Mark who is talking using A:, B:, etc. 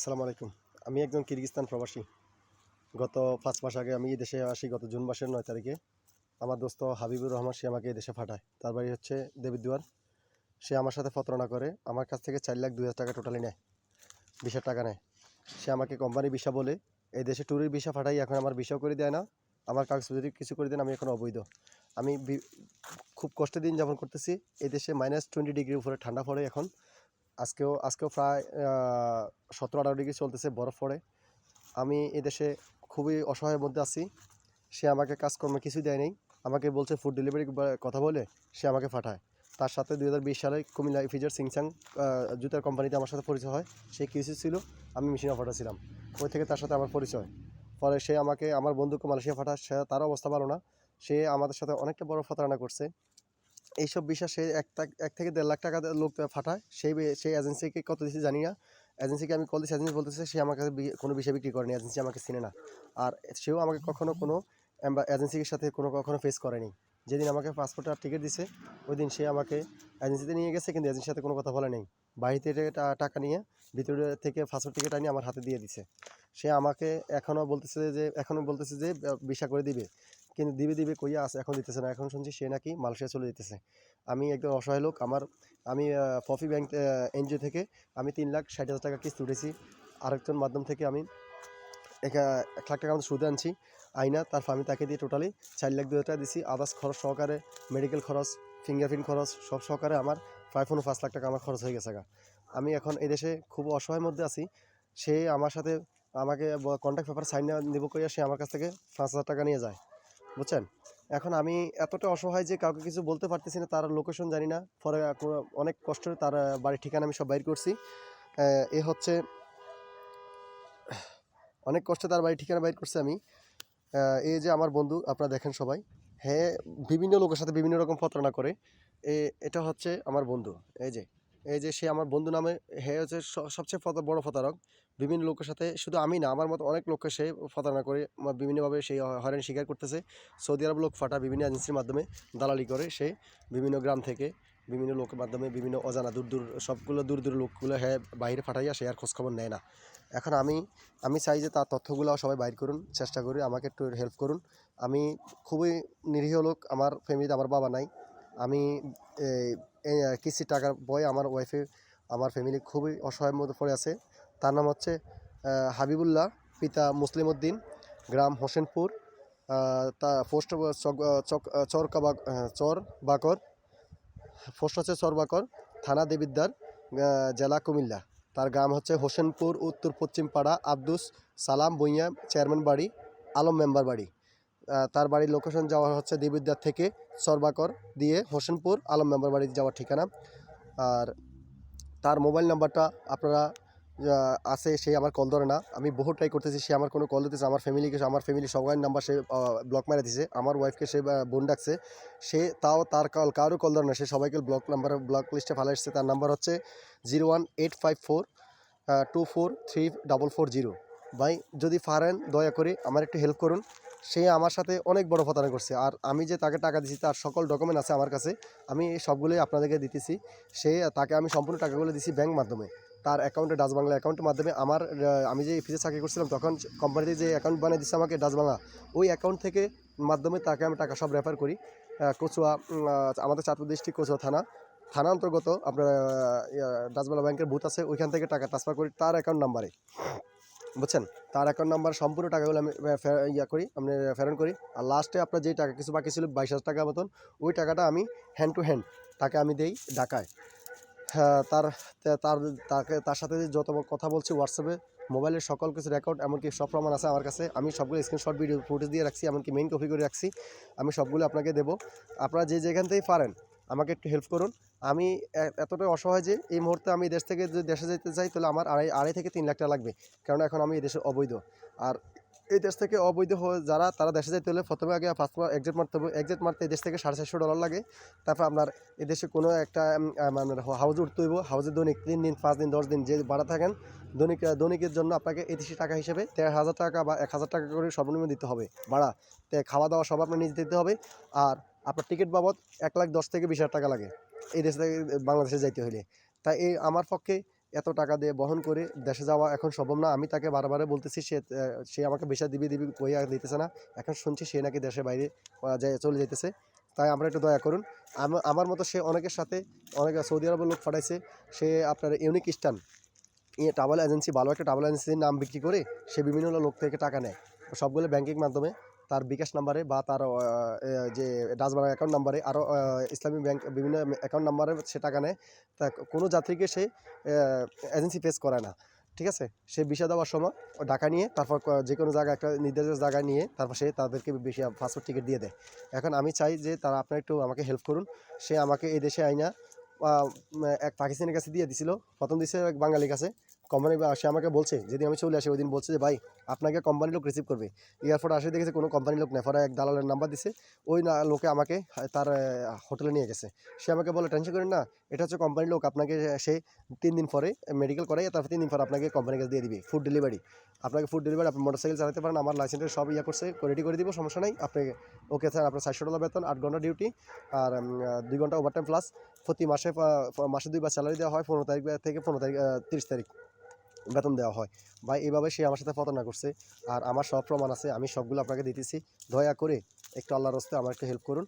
A: আসসালামু আলাইকুম। আমি একজন কিরগিস্তান প্রবাসী। গত পাঁচ মাস আগে আমি দেশে আসি, গত জুন মাসের নয় তারিখে। আমার দোস্ত হাবিবুর রহমান, সে আমাকে দেশে পাঠায়। তার বাড়ি হচ্ছে দেবিদ্দুয়ার সে আমার সাথে প্রতারণা করে, আমার কাছ থেকে চার লাখ দুই হাজার টাকা টোটালি নেয় বিশ হাজার টাকা নেয়। সে আমাকে কোম্পানি ভিসা বলে, এই দেশে ট্যুরের ভিসা পাঠাই, এখন আমার ভিসাও করে দেয় না, আমার কাগজ যদি কিছু করে দেন, আমি এখন অবৈধ। আমি খুব কষ্টের দিন যাপন করতেছি, এই দেশে মাইনাস টোয়েন্টি ডিগ্রির উপরে ঠান্ডা পড়ে এখন। আজকেও আজকেও প্রায় সতেরো আঠারো ডিগ্রি চলতেছে বরফ পড়ে। আমি এদেশে খুবই অসহায়ের মধ্যে আছি। সে আমাকে কাজকর্ম কিছু দেয় নাই। আমাকে বলছে ফুড ডেলিভারি কথা বলে, সে আমাকে পাঠায়। তার সাথে দুই হাজার বিশ সালে কুমিল্লা ফিজার সিংসাং জুতার কোম্পানিতে আমার সাথে পরিচয় হয়। সে কিউসি ছিল, আমি মেশিন ছিলাম। ওই থেকে তার সাথে আমার পরিচয়। পরে সে আমাকে, আমার বন্ধুকে মালয়েশিয়া পাঠায়। সে, তার অবস্থা ভালো না। সে আমাদের সাথে অনেকটা বড় প্রতারণা করছে। এইসব বিষয় সে এক এক থেকে দেড় লাখ টাকা লোক ফাটায়। সেই সেই এজেন্সিকে কত দিচ্ছে জানি না। এজেন্সিকে আমি কল দিচ্ছি এজেন্সি বলতেছে সে আমার কাছে কোনো বিষয় বিক্রি করেনি এজেন্সি আমাকে চিনে না। আর সেও আমাকে কখনো কোনো এজেন্সির সাথে কোনো কখনো ফেস করেনি। যেদিন আমাকে পাসপোর্ট আর টিকিট দিছে ওই দিন সে আমাকে এজেন্সিতে নিয়ে গেছে, কিন্তু এজেন্সির সাথে কোনো কথা বলে নেই। বাড়ি থেকে টাকা নিয়ে ভিতরে থেকে পাসপোর্ট টিকিট আনিয়ে আমার হাতে দিয়ে দিছে। সে আমাকে এখনও বলতেছে যে এখনও বলতেছে যে ভিসা করে দিবে। কিন্তু দিবে দিবে কইয়া আছে, এখন দিতেছে না। এখন শুনছি সে নাকি মালয়েশিয়া চলে যেতেছে আমি একজন অসহায় লোক। আমার, আমি পফি ব্যাংক এনজিও থেকে আমি তিন লাখ ষাট হাজার টাকা কিস্তি উঠেছি। আরেকজন মাধ্যম থেকে আমি একা- লাখ টাকা আমাদের সুদে আনছি। আইনা তার আমি তাকে দিয়ে টোটালি চার লাখ দু হাজার টাকা দিছি। আদার্স খরচ সহকারে মেডিকেল খরচ ফিঙ্গারপ্রিন্ট খরচ, সব সহকারে আমার প্রায় পনেরো পাঁচ লাখ টাকা আমার খরচ হয়ে গেছে। আমি এখন এই দেশে খুব অসহায়ের মধ্যে আছি। সে আমার সাথে আমাকে কন্ট্যাক্ট পেপার সাইন নেব করিয়া সে আমার কাছ থেকে পাঁচ হাজার টাকা নিয়ে যায়। বুঝছেন? এখন আমি এতটা অসহায় যে কাউকে কিছু বলতে পারতেছি না, তার লোকেশন জানি না। পরে অনেক কষ্ট তার বাড়ির ঠিকানা আমি সব বাইর করছি। এ হচ্ছে, অনেক কষ্টে তার বাড়ির ঠিকানা বাইর করছি আমি। এই যে আমার বন্ধু, আপনারা দেখেন সবাই। হ্যাঁ বিভিন্ন লোকের সাথে বিভিন্ন রকম প্রতারণা করে। এ, এটা হচ্ছে আমার বন্ধু। এই যে এই যে সে আমার বন্ধু নামে হ্যাঁ হচ্ছে সবচেয়ে বড় প্রতারক। বিভিন্ন লোকের সাথে শুধু আমি না, আমার মতো অনেক লোককে সে প্রতারণা করে বিভিন্নভাবে সেই হয়রানি স্বীকার করতেছে। সৌদি আরব লোক ফাটা বিভিন্ন এজেন্সির মাধ্যমে দালালি করে সে বিভিন্ন গ্রাম থেকে বিভিন্ন লোকের মাধ্যমে বিভিন্ন অজানা দূর দূর, সবগুলো দূর দূর লোকগুলো হ্যাঁ বাইরে ফাটাইয়া সে আর খোঁজখবর নেয় না। এখন আমি আমি চাই যে তার তথ্যগুলো সবাই বাইর করুন, চেষ্টা করি, আমাকে একটু হেল্প করুন। আমি খুবই নিরীহ লোক, আমার ফ্যামিলিতে আমার বাবা নাই। আমি কিস্তির টাকার বয় আমার ওয়াইফে আমার ফ্যামিলি খুবই অসহায়ের মধ্যে পড়ে আছে। তার নাম হচ্ছে হাবিবুল্লাহ পিতা মুসলিম উদ্দিন, গ্রাম হোসেনপুর তা পোস্ট চর কাবা চর বাকর পোস্ট হচ্ছে চরবাকর, থানা দেবিদ্দার জেলা কুমিল্লা। তার গ্রাম হচ্ছে হোসেনপুর, উত্তর পশ্চিম পাড়া, আব্দুস সালাম বইয়া চেয়ারম্যান বাড়ি, আলম মেম্বার বাড়ি। তার বাড়ির লোকেশন যাওয়া হচ্ছে দেবিদ্যার থেকে চরবাকর দিয়ে হোসেনপুর, আলম মেম্বার বাড়ি যাওয়ার ঠিকানা। আর তার মোবাইল নাম্বারটা আপনারা আছে, সে আমার কল ধরে না। আমি বহু ট্রাই করতেছি, সে আমার কোনো কল দিতেছে আমার ফ্যামিলিকে আমার ফ্যামিলি সবাই নাম্বার সে ব্লক মেরে দিছে। আমার ওয়াইফকে সে বোন ডাকছে। সে তাও তার কল কারও কল ধরে না। সে সবাইকে ব্লক নাম্বার ব্লক লিস্টে ফেলে এসছে তার নাম্বার হচ্ছে zero one eight five four two four three double four zero ভাই, যদি পারেন, দয়া করে আমার একটু হেল্প করুন। সে আমার সাথে অনেক বড় প্রতারণা করছে। আর আমি যে তাকে টাকা দিছি, তার সকল ডকুমেন্ট আছে আমার কাছে, আমি সবগুলোই আপনাদেরকে দিতেছি। সে, তাকে আমি সম্পূর্ণ টাকাগুলো দিছি ব্যাংক মাধ্যমে। তার অ্যাকাউন্টে ডাচ বাংলা অ্যাকাউন্টের মাধ্যমে আমার আমি যে ফিজে চাকরি করছিলাম, তখন কোম্পানিতে যে অ্যাকাউন্ট বানিয়ে দিচ্ছে আমাকে ডাচ বাংলা, ওই অ্যাকাউন্ট থেকে মাধ্যমে তাকে আমি টাকা সব রেফার করি। কচুয়া আমাদের চাঁদপুর ডিস্ট্রিক্ট কচুয়া থানা। থানা অন্তর্গত আপনার ডাচবাংলা ব্যাংকের বুথ আছে, ওইখান থেকে টাকা ট্রান্সফার করি, তার অ্যাকাউন্ট নাম্বারে বুঝছেন? তার অ্যাকাউন্ট নাম্বার সম্পূর্ণ টাকাগুলো আমি ইয়া করি আপনি ফেরন করি। আর লাস্টে আপনার যেই টাকা, কিছু বাকি ছিল, বাইশ হাজার টাকার মতন, ওই টাকাটা আমি হ্যান্ড টু হ্যান্ড তাকে আমি দেই ঢাকায়। হ্যাঁ তার তার, তাকে, তার সাথে যত কথা বলছি হোয়াটসঅ্যাপে মোবাইলের সকল কিছু রেকর্ড এমনকি সব প্রমাণ আছে আমার কাছে, আমি সবগুলো স্ক্রিনশট ভিডিও ফুটেজ দিয়ে রাখছি, এমনকি মেইন কপি করে রাখছি, আমি সবগুলো আপনাকে দেবো। আপনারা যে যেখান থেকেই পারেন, আমাকে একটু হেল্প করুন আমি এতটাই অসহায় যে এই মুহূর্তে আমি দেশ থেকে যদি দেশে যেতে চাই, তাহলে আমার আড়াই আড়াই থেকে তিন লাখ টাকা লাগবে। কারণ এখন আমি এই দেশে অবৈধ। আর এই দেশ থেকে অবৈধ হয়ে যারা, তারা দেশে যেতে হলে প্রথমে আগে পাসপোর্ট এক্সিট মারতে হবে। এক্সিট মারতে এই দেশ থেকে সাড়ে চারশো ডলার লাগে। তারপর আপনার এদেশে কোনো একটা মানে হাউজে উঠতে হইব। হাউজে দৈনিক তিন দিন, পাঁচ দিন, দশ দিন যে ভাড়া থাকেন, দৈনিক দৈনিকের জন্য আপনাকে এদেশি টাকা হিসেবে দেড় হাজার টাকা বা এক হাজার টাকা করে সর্বনিম্ন দিতে হবে। ভাড়া। তে খাওয়া দাওয়া সব আপনার নিজে দিতে হবে। আর আপনার টিকিট বাবদ এক লাখ দশ থেকে বিশ হাজার টাকা লাগে এই দেশ থেকে বাংলাদেশে যাইতে হলে তাই এই আমার পক্ষে এত টাকা দিয়ে বহন করে দেশে যাওয়া এখন সম্ভব না। আমি তাকে বারবার বলতেছি, সে সে আমাকে বেশা দিবি দিবি কই আর দিতেছে না। এখন শুনছি সে নাকি দেশের বাইরে চলে যেতেছে তাই আমরা একটু দয়া করুন। আমার মতো সে অনেকের সাথে, অনেক সৌদি আরবের লোক পাঠাইছে। সে আপনার ইউনিক ইয়ে ট্রাভেল এজেন্সি ভালো একটা ট্রাভেল এজেন্সির নাম বিক্রি করে সে বিভিন্ন লোক থেকে টাকা নেয়। সবগুলো ব্যাংকিং মাধ্যমে। তার বিকাশ নাম্বারে বা তার যে ডাচবাংলা অ্যাকাউন্ট নাম্বারে আরও ইসলামী ব্যাংক বিভিন্ন অ্যাকাউন্ট নাম্বারে সে টাকা নেয়। তা কোনো যাত্রীকে সে এজেন্সি ফেস করে না, ঠিক আছে? সে বিষয় দেওয়ার সময় টাকা নিয়ে, তারপর যে কোনো জায়গায় একটা নির্দিষ্ট জায়গায় নিয়ে, তারপর সে তাদেরকে বেশি পাসপোর্ট টিকিট দিয়ে দেয়। এখন আমি চাই যে তারা আপনারা একটু আমাকে হেল্প করুন। সে আমাকে এই দেশে আইনা এক পাকিস্তানের কাছে দিয়ে দিছিল। প্রথম দিছে এক বাঙালির কাছে। কোম্পানি সে আমাকে বলছে যেদিন আমি চলে আসি, ওই দিন বলছে যে, ভাই, আপনাকে কোম্পানির লোক রিসিভ করবে। এয়ারপোর্ট আসে দেখেছে কোনো কোম্পানির লোক নেই। এক দালালের নাম্বার দিছে। ওই না, লোকে আমাকে তার হোটেলে নিয়ে গেছে। সে আমাকে বলে, টেনশন করেন না, এটা হচ্ছে কোম্পানির লোক, আপনাকে সে তিন দিন পরে মেডিকেল করাই তারপর তিন দিন পরে আপনাকে কোম্পানির কাছে দিয়ে দিবে ফুড ডেলিভারি আপনাকে ফুড ডেলিভারি আপনি মোটরসাইকেল চালাতে পারেন, আমার লাইসেন্সের সব ইয়ে করছে রেডি করে দিব, সমস্যা নাই। আপনি ওকে স্যার আপনার চারশো ডলার বেতন, আট ঘণ্টা ডিউটি আর দুই ঘণ্টা ওভারটাইম প্লাস প্রতি মাসে মাসে দুইবার স্যালারি দেওয়া হয়, পনেরো তারিখ থেকে পনেরো তারিখ তিরিশ তারিখ। বেতন দেওয়া হয়। ভাই এইভাবে সে আমার সাথে প্রতারণা করছে। আর আমার সব প্রমাণ আছে, আমি সবগুলো আপনাকে দিতেছি। দয়া করে একটু আল্লাহর রস্তে আমাকে হেল্প করুন।